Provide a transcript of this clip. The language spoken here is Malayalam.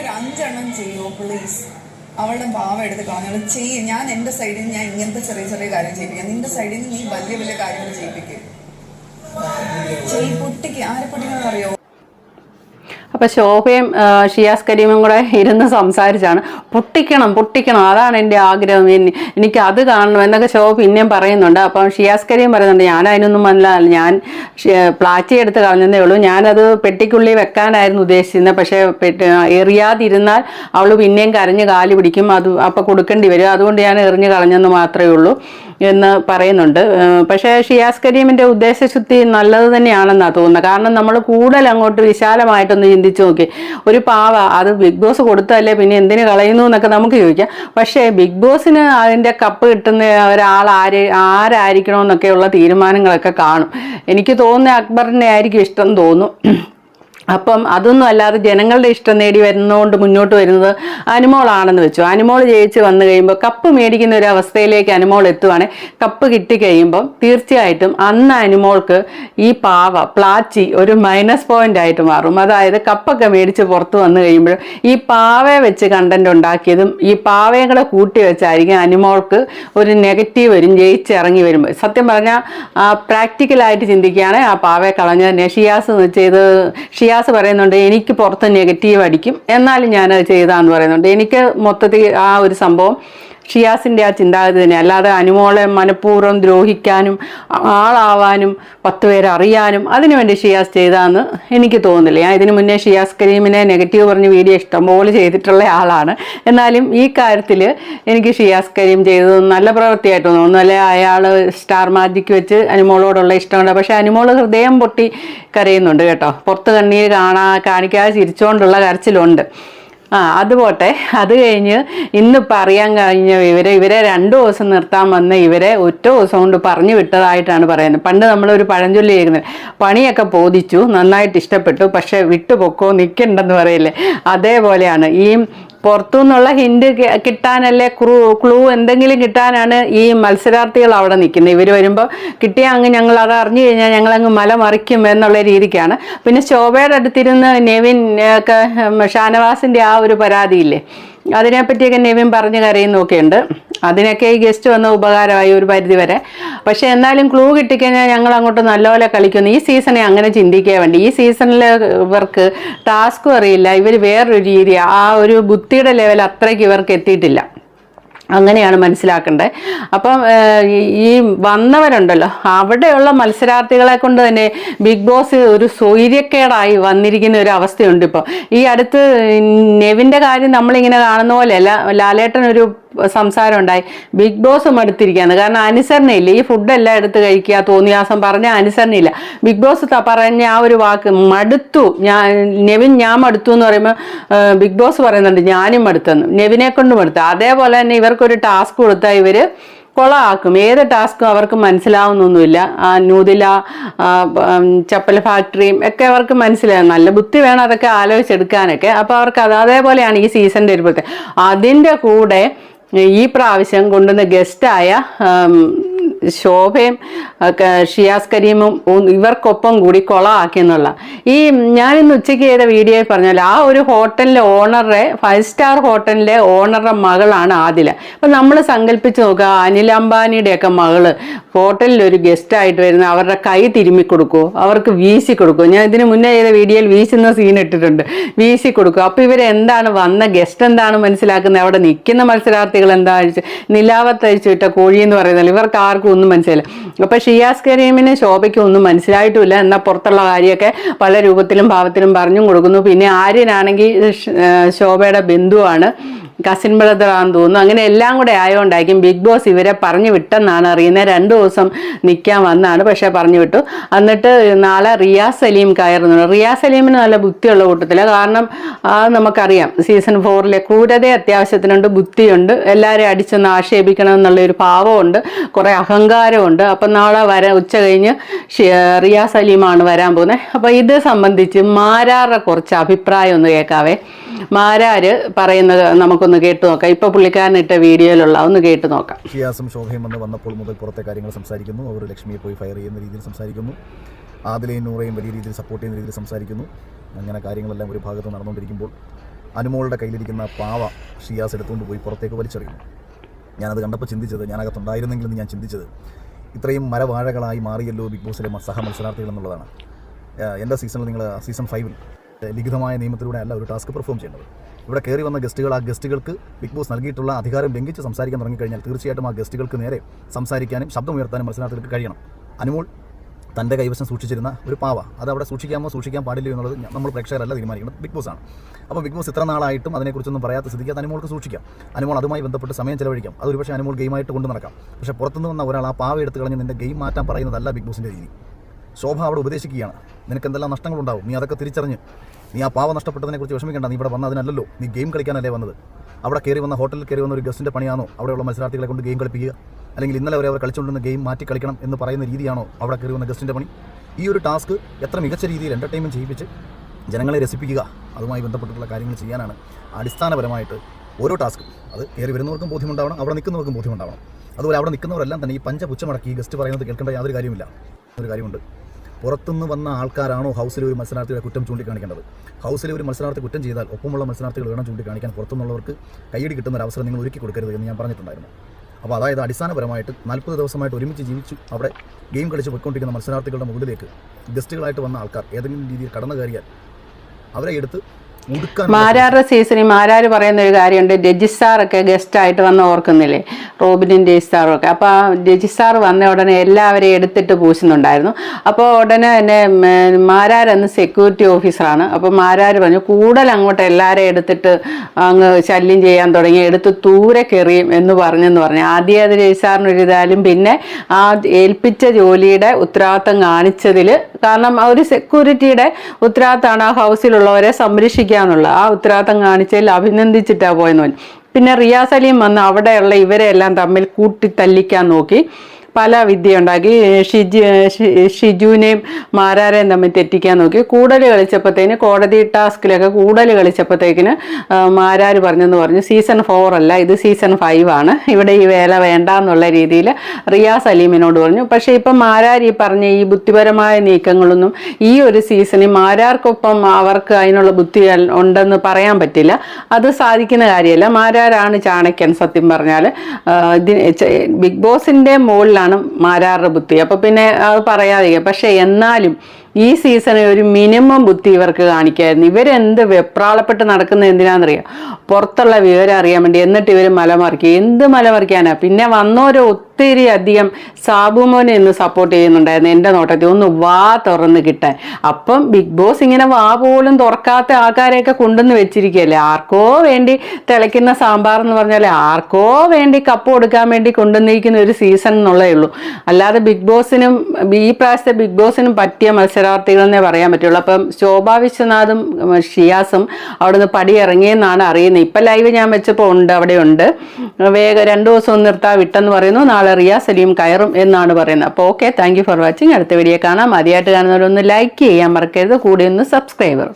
ഒരു അഞ്ചെണ്ണം ചെയ്യുമോ പ്ലീസ് അവളുടെ ഭാവം എടുത്ത് കളഞ്ഞോളൂ ചെയ്യും. ഞാൻ എന്റെ സൈഡിൽ നിന്ന് ഞാൻ ഇങ്ങനത്തെ ചെറിയ ചെറിയ കാര്യം ചെയ്യിപ്പിക്കാം. നിന്റെ സൈഡിൽ നിന്ന് നീ വലിയ വലിയ കാര്യങ്ങൾ ചെയ്യിപ്പിക്കും. ചെയ് പൊട്ടിക്ക്. ആരെ പൊട്ടിക്കണമെന്ന് അറിയോ അപ്പോൾ ശോഭയും ഷിയാസ് കരീമും കൂടെ ഇരുന്ന് സംസാരിച്ചാണ്. പൊട്ടിക്കണം പൊട്ടിക്കണം അതാണ് എന്റെ ആഗ്രഹം. എനി- എനിക്ക് അത് കാണണം എന്നൊക്കെ ശോഭ പിന്നെയും പറയുന്നുണ്ട്. അപ്പം ഷിയാസ് കരീം പറയുന്നുണ്ട് ഞാൻ അതിനൊന്നും മനസ്സിലാവില്ല ഞാൻ പ്ലാറ്റി എടുത്ത് കളഞ്ഞതേ ഉള്ളൂ. ഞാനത് പെട്ടിക്കുള്ളിൽ വെക്കാനായിരുന്നു ഉദ്ദേശിച്ചിരുന്നത് പക്ഷേ എറിയാതിരുന്നാൽ അവൾ പിന്നെയും കരഞ്ഞ് കാൽ പിടിക്കും. അത് അപ്പോൾ കൊടുക്കേണ്ടി വരും. അതുകൊണ്ട് ഞാൻ എറിഞ്ഞ് കളഞ്ഞെന്ന് മാത്രമേ ഉള്ളൂ. എന്ന് പറയുന്നുണ്ട്. പക്ഷേ ഷിയാസ് കരീമിന്റെ ഉദ്ദേശശുദ്ധി നല്ലത് തന്നെയാണെന്നാണ് തോന്നുന്നത്. കാരണം നമ്മൾ കൂടുതൽ അങ്ങോട്ട് വിശാലമായിട്ടൊന്ന് ചിന്തിച്ചു നോക്കി. ഒരു പാവ അത് ബിഗ് ബോസ് കൊടുത്തല്ലേ പിന്നെ എന്തിനു കളയുന്നു എന്നൊക്കെ നമുക്ക് ചോദിക്കാം. പക്ഷേ ബിഗ് ബോസിന് അതിന്റെ കപ്പ് കിട്ടുന്ന ഒരാൾ ആര് ആരായിരിക്കണമെന്നൊക്കെയുള്ള തീരുമാനങ്ങളൊക്കെ കാണും. എനിക്ക് തോന്നുന്ന അക്ബറിനെ ആയിരിക്കും ഇഷ്ടം തോന്നും. അപ്പം അതൊന്നും അല്ലാതെ ജനങ്ങളുടെ ഇഷ്ടം നേടി വരുന്നതുകൊണ്ട് മുന്നോട്ട് വരുന്നത് അനുമോളാണെന്ന് വെച്ചു. അനുമോൾ ജയിച്ച് വന്നു കഴിയുമ്പോൾ കപ്പ് മേടിക്കുന്ന ഒരു അവസ്ഥയിലേക്ക് അനുമോൾ എത്തുവാണെങ്കിൽ കപ്പ് കിട്ടിക്കഴിയുമ്പം തീർച്ചയായിട്ടും അന്ന് അനുമോൾക്ക് ഈ പാവ പ്ലാച്ചി ഒരു മൈനസ് പോയിന്റ് ആയിട്ട് മാറും. അതായത് കപ്പൊക്കെ മേടിച്ച് പുറത്ത് വന്നു കഴിയുമ്പോൾ ഈ പാവയെ വെച്ച് കണ്ടന്റ് ഉണ്ടാക്കിയതും ഈ പാവയും കൂടെ കൂട്ടി വെച്ചായിരിക്കും അനുമോൾക്ക് ഒരു നെഗറ്റീവ് വരും ജയിച്ചിറങ്ങി വരുമ്പോൾ സത്യം പറഞ്ഞാൽ പ്രാക്ടിക്കലായിട്ട് ചിന്തിക്കുകയാണെങ്കിൽ ആ പാവയെ കളഞ്ഞ ഷിയാസ് ചെയ്ത് ഷിയാസ് പറയുന്നുണ്ട് എനിക്ക് പുറത്ത് നെഗറ്റീവ് അടിക്കും. എന്നാലും ഞാനത് ചെയ്താന്ന് പറയുന്നുണ്ട്. എനിക്ക് മൊത്തത്തിൽ ആ ഒരു സംഭവം ഷിയാസിന്റെ ആ ചിന്താഗതി തന്നെ. അല്ലാതെ അനുമോളെ മനഃപൂർവം ദ്രോഹിക്കാനും ആളാവാനും പത്ത് പേരെ അറിയാനും അതിനുവേണ്ടി ഷിയാസ് ചെയ്താന്ന് എനിക്ക് തോന്നുന്നില്ല. ഞാൻ ഇതിനു മുന്നേ ഷിയാസ് കരീമിനെ നെഗറ്റീവ് പറഞ്ഞ് വീഡിയോ ഇഷ്ടംപോലെ ചെയ്തിട്ടുള്ള ആളാണ്. എന്നാലും ഈ കാര്യത്തിൽ എനിക്ക് ഷിയാസ് കരീം ചെയ്തത് നല്ല പ്രവൃത്തിയായിട്ട് തോന്നുന്നു. അല്ലെ അയാൾ സ്റ്റാർ മാജിക്ക് വെച്ച് അനുമോളോടുള്ള ഇഷ്ടമുണ്ട്. പക്ഷേ അനുമോൾ ഹൃദയം പൊട്ടി കരയുന്നുണ്ട് കേട്ടോ. പുറത്ത് കണ്ണീര് കാണാ കാണിക്കാതെ ചിരിച്ചുകൊണ്ടുള്ള കരച്ചിലുണ്ട്. ആ അത് പോട്ടെ. അത് കഴിഞ്ഞ് ഇന്നിപ്പോൾ അറിയാൻ കഴിഞ്ഞ ഇവരെ ഇവരെ രണ്ട് ദിവസം നിർത്താൻ വന്ന് ഇവരെ ഒറ്റ ദിവസം കൊണ്ട് പറഞ്ഞു വിട്ടതായിട്ടാണ് പറയുന്നത്. പണ്ട് നമ്മളൊരു പഴഞ്ചൊല്ലി ചെയ്യുന്നത് പണിയൊക്കെ ബോധിച്ചു നന്നായിട്ട് ഇഷ്ടപ്പെട്ടു പക്ഷെ വിട്ടുപൊക്കോ നിൽക്കണ്ടെന്ന് പറയില്ലേ? അതേപോലെയാണ്. ഈ പുറത്തുനിന്നുള്ള ഹിന്റ് കിട്ടാനല്ലേ ക്രൂ ക്ലൂ എന്തെങ്കിലും കിട്ടാനാണ് ഈ മത്സരാർത്ഥികൾ അവിടെ നിൽക്കുന്നത്. ഇവർ വരുമ്പോൾ കിട്ടിയ അങ്ങ് ഞങ്ങൾ അത് അറിഞ്ഞു കഴിഞ്ഞാൽ ഞങ്ങൾ അങ്ങ് മല മറിക്കും എന്നുള്ള രീതിക്കാണ്. പിന്നെ ശോഭയുടെ അടുത്തിരുന്ന് നെവിൻ ഷാനവാസിന്റെ ആ ഒരു പരാതിയില്ലേ? അതിനെപ്പറ്റിയൊക്കെ നെവിൻ പറഞ്ഞ് കരയുന്നൊക്കെ ഉണ്ട് അതിനൊക്കെ ഈ ഗസ്റ്റ് വന്ന ഉപകാരമായി ഒരു പരിധി വരെ പക്ഷെ എന്നാലും ക്ലൂ കിട്ടിക്കഴിഞ്ഞാൽ ഞങ്ങൾ അങ്ങോട്ട് നല്ലപോലെ കളിക്കുന്നു. ഈ സീസണെ അങ്ങനെ ചിന്തിക്കാൻ വേണ്ടി. ഈ സീസണിൽ ഇവർക്ക് ടാസ്കും അറിയില്ല. ഇവർ വേറൊരു രീതി ആ ഒരു ബുദ്ധിയുടെ ലെവൽ അത്രയ്ക്ക് ഇവർക്ക് എത്തിയിട്ടില്ല. അങ്ങനെയാണ് മനസ്സിലാക്കേണ്ടത് അപ്പം ഈ- വന്നവരുണ്ടല്ലോ അവിടെയുള്ള മത്സരാർത്ഥികളെ കൊണ്ട് തന്നെ ബിഗ് ബോസ് ഒരു സ്വൈര്യക്കേടായി വന്നിരിക്കുന്ന ഒരു അവസ്ഥയുണ്ട് ഇപ്പോൾ ഈ അടുത്ത് നെവിന്റെ കാര്യം നമ്മളിങ്ങനെ കാണുന്ന പോലെയല്ല ലാലേട്ടൻ ഒരു സംസാരം ഉണ്ടായി ബിഗ് ബോസ് മടുത്തിരിക്കുകയാണ് കാരണം അനുസരണയില്ല. ഈ ഫുഡെല്ലാം എടുത്ത് കഴിക്കുക തോന്നിയാസം പറഞ്ഞ അനുസരണയില്ല. ബിഗ് ബോസ് പറഞ്ഞ ആ ഒരു വാക്ക് മടുത്തു. ഞാൻ നെവിൻ ഞാൻ മടുത്തു എന്ന് പറയുമ്പോൾ ബിഗ് ബോസ് പറയുന്നുണ്ട് ഞാനും മടുത്തെന്ന്. നെവിനെ കൊണ്ട് മടുത്തു. അതേപോലെ തന്നെ ഇവർക്കൊരു ടാസ്ക് കൊടുത്താൽ ഇവർ കൊളാക്കും. ഏത് ടാസ്ക്കും അവർക്ക് മനസ്സിലാവുന്നൊന്നുമില്ല. ആ നൂതില ചപ്പൽ ഫാക്ടറിയും ഒക്കെ അവർക്ക് മനസ്സിലാകും നല്ല ബുദ്ധി വേണം അതൊക്കെ ആലോചിച്ചെടുക്കാനൊക്കെ. അപ്പോൾ അവർക്ക് അത് അതേപോലെയാണ് ഈ സീസണിന്റെ ഒരു പ്രത്യേകത. അതിന്റെ കൂടെ ഈ പ്രാവശ്യം കൊണ്ടുവന്ന ഗസ്റ്റായ ശോഭയും ഷിയാസ് കരീമും ഇവർക്കൊപ്പം കൂടി കൊളമാക്കി എന്നുള്ള. ഈ ഞാനിന്ന് ഉച്ചയ്ക്ക് ചെയ്ത വീഡിയോയിൽ പറഞ്ഞാൽ ആ ഒരു ഹോട്ടലിലെ ഓണറുടെ ഫൈവ് സ്റ്റാർ ഹോട്ടലിലെ ഓണറുടെ മകളാണ് ആദില. അപ്പം നമ്മൾ സങ്കല്പിച്ച് നോക്കുക അനിൽ അംബാനിയുടെയൊക്കെ മകൾ ഹോട്ടലിൽ ഒരു ഗസ്റ്റായിട്ട് വരുന്ന അവരുടെ കൈ തിരുമ്മി കൊടുക്കുമോ അവർക്ക് വീശി കൊടുക്കുമോ ഞാൻ ഇതിന് മുന്നേ ചെയ്ത വീഡിയോയിൽ വീശുന്ന സീൻ ഇട്ടിട്ടുണ്ട്. വീശി കൊടുക്കും. അപ്പോൾ ഇവരെന്താണ് വന്ന ഗസ്റ്റ് എന്താണ് മനസ്സിലാക്കുന്നത്? അവിടെ നിൽക്കുന്ന മത്സരാർത്ഥികൾ എന്താ അഴിച്ച് നിലാവത്തഴിച്ചു വിട്ട കോഴി എന്ന് പറയുന്നില്ല ഇവർക്ക് ആർക്കും ഒന്നും മനസ്സിലായില്ല. അപ്പോൾ ഷിയാസ് കരീമിന് ശോഭയ്ക്ക് ഒന്നും മനസ്സിലായിട്ടുമില്ല എന്നാൽ പുറത്തുള്ള കാര്യമൊക്കെ പല രൂപത്തിലും ഭാവത്തിലും പറഞ്ഞും കൊടുക്കുന്നു. പിന്നെ ആര്യനാണെങ്കിൽ ശോഭയുടെ ബന്ധുവാണ്. കസിൻ ബ്രദർ ആണെന്ന് തോന്നുന്നു. അങ്ങനെ എല്ലാം കൂടെ ആയതുകൊണ്ടായിരിക്കും ബിഗ് ബോസ് ഇവരെ പറഞ്ഞു വിട്ടെന്നാണ് അറിയുന്നത്. രണ്ട് ദിവസം നിൽക്കാൻ വന്നാണ് പക്ഷേ പറഞ്ഞു വിട്ടു. എന്നിട്ട് നാളെ റിയാസ് സലീം കയറുന്നുണ്ട്. റിയാസ് സലീമിന് നല്ല ബുദ്ധിയുള്ള കൂട്ടത്തിൽ. കാരണം നമുക്കറിയാം സീസൺ ഫോറിലെ ക്രൂരത അത്യാവശ്യത്തിനുണ്ട് ബുദ്ധിയുണ്ട്. എല്ലാവരെയും അടിച്ചൊന്ന് ആക്ഷേപിക്കണം എന്നുള്ള ഒരു ഭാവമുണ്ട്. കുറേ അഹങ്കാരമുണ്ട് അപ്പം നാളെ വര ഉച്ച കഴിഞ്ഞ് റിയാസ് സലീമാണ് വരാൻ പോകുന്നത്. അപ്പോൾ ഇത് സംബന്ധിച്ച് മാരാറുടെ കുറച്ച് അഭിപ്രായം ഒന്ന് കേൾക്കാവേ. മാരാര് പറയുന്നത് നമുക്കൊന്ന് കേട്ടു നോക്കാം. ഇപ്പൊ പുള്ളിക്കാരൻ ഇട്ട വീഡിയോയിലുള്ള ഒന്ന് കേട്ടു നോക്കാം. ശോഭയും വന്ന് വന്നപ്പോൾ മുതൽ പുറത്തെ കാര്യങ്ങൾ സംസാരിക്കുന്നു. അവർ ലക്ഷ്മിയെ പോയി ഫയർ ചെയ്യുന്ന രീതിയിൽ സംസാരിക്കുന്നു. ആദിലയും നൂറയും വലിയ രീതിയിൽ സപ്പോർട്ട് ചെയ്യുന്ന രീതിയിൽ സംസാരിക്കുന്നു. അങ്ങനെ കാര്യങ്ങളെല്ലാം ഒരു ഭാഗത്ത് നടന്നുകൊണ്ടിരിക്കുമ്പോൾ അനുമോളുടെ കയ്യിലിരിക്കുന്ന പാവ ഷിയാസ് എടുത്തുകൊണ്ട് പോയി പുറത്തേക്ക് വലിച്ചെറിയുന്നു. ഞാനത് കണ്ടപ്പോൾ ചിന്തിച്ചത് ഞാനകത്തുണ്ടായിരുന്നെങ്കിലെന്ന് ഞാൻ ചിന്തിച്ചത് ഇത്രയും മരവാഴകളായി മാറിയല്ലോ ബിഗ് ബോസിലെ സഹ മത്സരാർത്ഥികൾ എന്നുള്ളതാണ് എന്റെ സീസണിൽ നിങ്ങൾ സീസൺ ഫൈവിൽ ലിഖിതമായ നിയമത്തിലൂടെ അല്ല ഒരു ടാസ്ക് പെർഫോം ചെയ്യേണ്ടത് ഇവിടെ കയറി വന്ന ഗസ്റ്റുകൾ ആ ഗസ്റ്റുകൾക്ക് ബിഗ് ബോസ് നൽകിയിട്ടുള്ള അധികാരം ലംഘിച്ച് സംസാരിക്കാൻ തുടങ്ങിക്കഴിഞ്ഞാൽ തീർച്ചയായിട്ടും ആ ഗസ്റ്റുകൾക്ക് നേരെ സംസാരിക്കാനും ശബ്ദം ഉയർത്താനും മത്സരാർത്ഥികൾക്ക് കഴിയണം. അനുമോൾ തന്റെ കൈവശം സൂക്ഷിച്ചിരുന്ന ഒരു പാവ അത് അവിടെ സൂക്ഷിക്കാമോ സൂക്ഷിക്കാൻ പാടില്ലയോ എന്നുള്ളത് നമ്മൾ പ്രേക്ഷകരല്ല തീരുമാനിക്കുന്നത് ബിഗ് ബോസ് ആണ് അപ്പോൾ ബിഗ് ബോസ് ഇത്ര നാളായിട്ടും അതിനെക്കുറിച്ചൊന്നും പറയാത്ത സ്ഥിതിക്ക് അനുമോൾക്ക് സൂക്ഷിക്കാം. അനുമോൾ അതുമായി ബന്ധപ്പെട്ട് സമയം ചെലവഴിക്കാം. അതൊരു പക്ഷേ അനുമോൾ ഗെയിമായിട്ട് കൊണ്ടു നടക്കാം പക്ഷേ പുറത്തുനിന്ന് വന്ന ഒരാൾ ആ പാവ എടുത്ത് കളഞ്ഞ് നിന്റെ ഗെയിം മാറ്റാൻ പറയുന്നതല്ല ബിഗ് ബോസിന്റെ രീതി. ശോഭ അവിടെ ഉപദേശിക്കുകയാണ്. നിനക്ക് എന്തെല്ലാം നഷ്ടങ്ങളുണ്ടാവും? നീ അതൊക്കെ തിരിച്ചറിഞ്ഞ്. നീ ആ പാവ നഷ്ടപ്പെട്ടതിനെക്കുറിച്ച് വിഷമിക്കേണ്ട. നീ ഇവിടെ വന്നതിനല്ലല്ലോ നീ ഗെയിം കളിക്കാനല്ലേ വന്നത്? അവിടെ കയറി വന്ന ഹോട്ടലിൽ കയറി വന്ന ഒരു ഗസ്റ്റിന്റെ പണിയാണോ? അവിടെയുള്ള മത്സരാർത്ഥികളെ കൊണ്ട് ഗെയിം കളിപ്പിക്കുക? അല്ലെങ്കിൽ ഇന്നലെ വരെ അവർ കളിച്ചുകൊണ്ടിരുന്ന ഗെയിം മാറ്റി കളിക്കണം എന്ന് പറയുന്ന രീതിയാണോ അവിടെ കയറി വന്ന ഗസ്റ്റിന്റെ പണി? ഈ ഒരു ടാസ്ക് എത്ര മികച്ച രീതിയിൽ എന്റർടൈൻമെന്റ് ചെയ്യിപ്പിച്ച് ജനങ്ങളെ രസിപ്പിക്കുക അതുമായി ബന്ധപ്പെട്ടിട്ടുള്ള കാര്യങ്ങൾ ചെയ്യാനാണ് അടിസ്ഥാനപരമായിട്ട് ഓരോ ടാസ്ക്കും അത് കയറി വരുന്നവർക്കും ബോധ്യമുണ്ടാവണം അവിടെ നിൽക്കുന്നവർക്കും ബോധ്യമുണ്ടാവണം. അതുപോലെ അവിടെ നിൽക്കുന്നവരെല്ലാം തന്നെ ഈ പഞ്ചപുച്ചമടക്കി ഈ ഗസ്റ്റ് പറയുന്നത് കേൾക്കേണ്ട യാതൊരു കാര്യമില്ല ഒരു കാര്യമുണ്ട്. പുറത്തുനിന്ന് വന്ന ആൾക്കാരാണോ ഹൗസിലെ ഒരു മത്സരാർത്ഥിയുടെ കുറ്റം ചൂണ്ടിക്കാണിക്കേണ്ടത്? ഹൗസിലെ ഒരു മത്സരാർത്ഥി കുറ്റം ചെയ്താൽ ഒപ്പമുള്ള മത്സരാർത്ഥികൾ വേണം ചൂണ്ടിക്കാണിക്കാൻ പുറത്തുനിന്നുള്ളവർക്ക് കൈയടി കിട്ടുന്ന ഒരു അവസരം നിങ്ങൾ ഒരുക്കി കൊടുക്കരുത് എന്ന് ഞാൻ പറഞ്ഞിട്ടുണ്ടായിരുന്നു. അപ്പോൾ അതായത് അടിസ്ഥാനപരമായിട്ട് നാൽപ്പത് ദിവസമായിട്ട് ഒരുമിച്ച് ജീവിച്ചു അവിടെ ഗെയിം കളിച്ച് പോയിക്കൊണ്ടിരിക്കുന്ന മത്സരാർത്ഥികളുടെ മുകളിലേക്ക് ഗസ്റ്റുകളായിട്ട് വന്ന ആൾക്കാർ ഏതെങ്കിലും രീതിയിൽ കടന്നു കയറിയാൽ അവരെ എടുത്ത് മാരാറുടെ സീസണിൽ മാരാർ പറയുന്ന ഒരു കാര്യമുണ്ട്. രജിസ്റ്റാറൊക്കെ ഗസ്റ്റായിട്ട് വന്ന് ഓർക്കുന്നില്ലേ? റോബിനും രജിസ്റ്റാറും ഒക്കെ. അപ്പോൾ ആ രജിസ്റ്റാർ വന്ന ഉടനെ എല്ലാവരെയും എടുത്തിട്ട് പൂശുന്നുണ്ടായിരുന്നു. അപ്പോൾ ഉടനെ തന്നെ മാരാരെന്ന് എന്ന് സെക്യൂരിറ്റി ഓഫീസറാണ് അപ്പോൾ മാരാർ പറഞ്ഞു കൂടുതൽ അങ്ങോട്ട് എല്ലാവരെയും എടുത്തിട്ട് അങ്ങ് ശല്യം ചെയ്യാൻ തുടങ്ങി. എടുത്ത് ദൂരെ കയറിയും എന്ന് പറഞ്ഞെന്ന് പറഞ്ഞു. ആദ്യം അത് രജിസ്റ്റാറിനൊരിതായാലും പിന്നെ ആ ഏൽപ്പിച്ച ജോലിയുടെ ഉത്തരവാദിത്തം കാണിച്ചതിൽ കാരണം ആ ഒരു സെക്യൂരിറ്റിയുടെ ഉത്തരവാദിത്തമാണ് ആ ഹൗസിലുള്ളവരെ സംരക്ഷിക്കുക എന്നുള്ളത് ആ ഉത്തരവാദിത്തം കാണിച്ചതിൽ അഭിനന്ദിച്ചിട്ടാണ് പോയെന്ന് പിന്നെ റിയാസ് അലിയും വന്ന് അവിടെയുള്ള ഇവരെല്ലാം തമ്മിൽ കൂട്ടി തല്ലിക്കാൻ നോക്കി. പല വിദ്യ ഉണ്ടാക്കി ഷിജു ഷിജുവിനെയും മാരാരെയും തമ്മിൽ തെറ്റിക്കാൻ നോക്കി. കൂടുതൽ കളിച്ചപ്പോഴത്തേന് കോടതി ടാസ്കിലൊക്കെ കൂടുതൽ കളിച്ചപ്പോഴത്തേക്കിന് മാരാർ പറഞ്ഞെന്ന് പറഞ്ഞു സീസൺ ഫോർ അല്ല ഇത് സീസൺ ഫൈവ് ആണ്. ഇവിടെ ഈ വേല വേണ്ട എന്നുള്ള രീതിയിൽ റിയാസ് അലീമിനോട് പറഞ്ഞു. പക്ഷേ ഇപ്പം മാരാർ ഈ പറഞ്ഞ ഈ ബുദ്ധിപരമായ നീക്കങ്ങളൊന്നും ഈ ഒരു സീസണിൽ മാരാർക്കൊപ്പം അവർക്ക് അതിനുള്ള ബുദ്ധി ഉണ്ടെന്ന് പറയാൻ പറ്റില്ല. അത് സാധിക്കുന്ന കാര്യമല്ല. മാരാരാണ് ചാണക്യൻ സത്യം പറഞ്ഞാൽ ബിഗ് ബോസിന്റെ മുകളിലാണ് മാരാറുടെ ബുദ്ധി അപ്പൊ പിന്നെ അത് പറയാതെ പക്ഷെ എന്നാലും ഈ സീസണിൽ ഒരു മിനിമം ബുദ്ധി ഇവർക്ക് കാണിക്കായിരുന്നു. ഇവരെന്ത് വെപ്രാളപ്പെട്ട് നടക്കുന്നത് എന്തിനാണെന്നറിയാം പുറത്തുള്ള വിവരം അറിയാൻ വേണ്ടി എന്നിട്ട് ഇവർ മലമറിക്കുക എന്ത് മലമറിക്കാനാ പിന്നെ വന്നോരോ ഒത്തിരി അധികം സാബുമോനെ ഇന്ന് സപ്പോർട്ട് ചെയ്യുന്നുണ്ടായിരുന്നു എന്റെ നോട്ടത്തിൽ. ഒന്ന് വാ തുറന്ന് കിട്ടാൻ. അപ്പം ബിഗ് ബോസ് ഇങ്ങനെ വാ പോലും തുറക്കാത്ത ആൾക്കാരെയൊക്കെ കൊണ്ടുവന്ന് വെച്ചിരിക്കുകയല്ലേ? ആർക്കോ വേണ്ടി തിളയ്ക്കുന്ന സാമ്പാർ എന്ന് പറഞ്ഞാൽ ആർക്കോ വേണ്ടി കപ്പ് കൊടുക്കാൻ വേണ്ടി കൊണ്ടുവന്നിരിക്കുന്ന ഒരു സീസൺ എന്നുള്ളതേ ഉള്ളൂ. അല്ലാതെ ബിഗ് ബോസിനും ഈ പ്രാവശ്യത്തെ ബിഗ് ബോസിനും പറ്റിയ മത്സരാർത്ഥികളെന്നേ പറയാൻ പറ്റുള്ളൂ. അപ്പം ശോഭാ വിശ്വനാഥും ഷിയാസും അവിടുന്ന് പടി ഇറങ്ങിയെന്നാണ് അറിയുന്നത്. ഇപ്പം ലൈവ് ഞാൻ വെച്ചപ്പോൾ ഉണ്ട് അവിടെ ഉണ്ട്. വേഗം രണ്ട് ദിവസം നിർത്താൻ വിട്ടെന്ന് പറയുന്നു. നാളെ റിയാസ് അലിയും കയറും എന്നാണ് പറയുന്നത്. അപ്പോൾ ഓക്കെ താങ്ക് ഫോർ വാച്ചിങ് അടുത്ത വീഡിയോ കാണാം. ആദ്യമായിട്ട് കാണുന്നവരൊന്ന് ലൈക്ക് ചെയ്യാൻ മറക്കരുത്. കൂടെ ഒന്ന് സബ്സ്ക്രൈബർ